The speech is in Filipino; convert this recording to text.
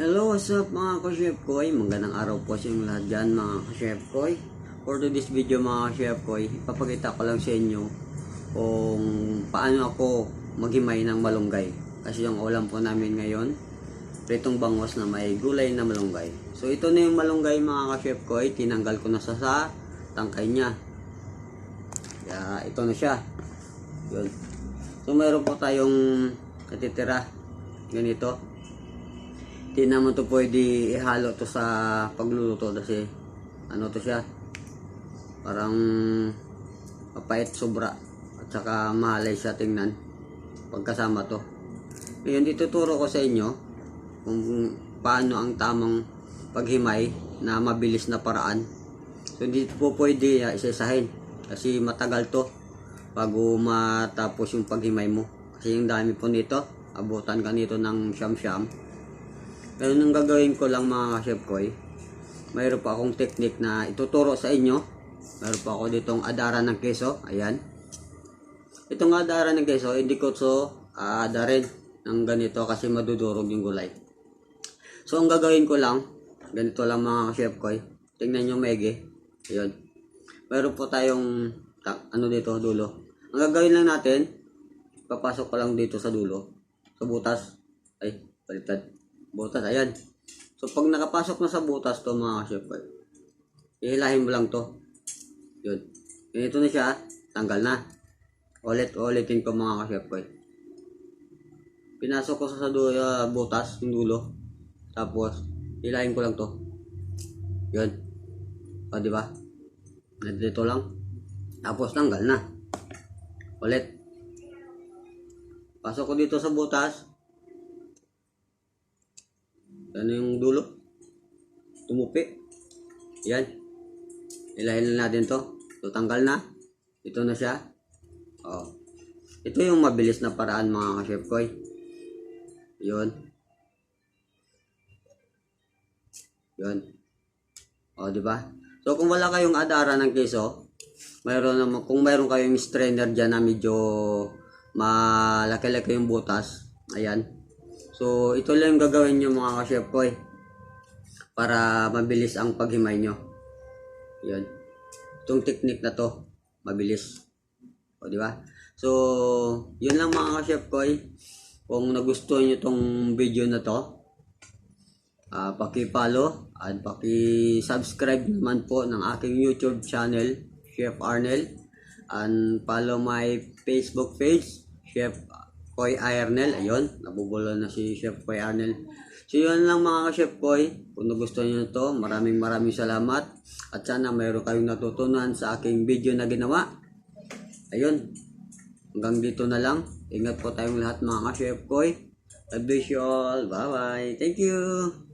Hello, what's up mga ka-chef koy? Magandang araw po sa inyong lahat dyan mga ka-chef koy. For today's video mga ka-chef koy, ipapakita ko lang sa inyo kung paano ako maghimay ng malunggay. Kasi yung ulam po namin ngayon, pritong bangos na may gulay na malunggay. So ito na yung malunggay mga ka-chef koy, tinanggal ko na sa, sa tangkay niya. Kaya ito na siya. Yun. So mayroon po tayong katitira. Ganito. Hindi naman to pwede ihalo to sa pagluluto kasi ano to siya parang mapait sobra at saka mahalay siya tingnan pagkasama to. Ngayon ituturo ko sa inyo kung paano ang tamang paghimay na mabilis na paraan. So hindi po pwede uh, isa-isahin kasi matagal to bago matapos yung paghimay mo. Kasi yung dami po nito abutan ka nito ng siyam-siyam pero nung gagawin ko lang mga chef koy, mayroon pa akong technique na ituturo sa inyo. Mayroon pa ako ditong adara ng keso. Ayan. Itong adara ng keso, hindi ko so aadarin ng ganito kasi madudurog yung gulay. So ang gagawin ko lang, ganito lang mga chef koy. Tingnan nyo mege. Ayun. Mayroon po tayong ta- ano dito, dulo. Ang gagawin lang natin, papasok ko lang dito sa dulo. Sa butas. Ay, baliktad butas ayan. So pag nakapasok na sa butas to mga boy ihilahin mo lang to. Yun. Ganito na siya tanggal na. Ulit ulitin ko mga boy pinasok ko sa, sa ah, butas yung dulo. Tapos hilahin ko lang to. Yun. O di ba? Dito lang. Tapos tanggal na. Ulit. Pasok ko dito sa butas ano yung dulo? Tumupi. Yan. Ilahin na natin to. So, tanggal na. Ito na siya. Oh. Ito yung mabilis na paraan mga ka-chef koy. Yun. Yun. O, di ba? So, kung wala kayong adara ng keso, mayroon naman, kung mayroon kayong strainer dyan na medyo malaki-laki yung butas, ayan, So, ito lang yung gagawin nyo mga ka-chef eh. Para mabilis ang paghimay nyo. Yan. Itong technique na to, mabilis. O, di ba? So, yun lang mga ka-chef eh. Kung nagustuhan nyo tong video na to, uh, paki-follow at paki-subscribe naman po ng aking YouTube channel, Chef Arnel. And follow my Facebook page, Chef Koy Arnel. Ayun, nabubulo na si Chef Koy Arnel. So yun lang mga ka-Chef Koy. Kung nagustuhan nyo to, maraming maraming salamat. At sana mayroon kayong natutunan sa aking video na ginawa. Ayun, hanggang dito na lang. Ingat po tayong lahat mga ka-Chef Koy. God bless you all. Bye-bye. Thank you.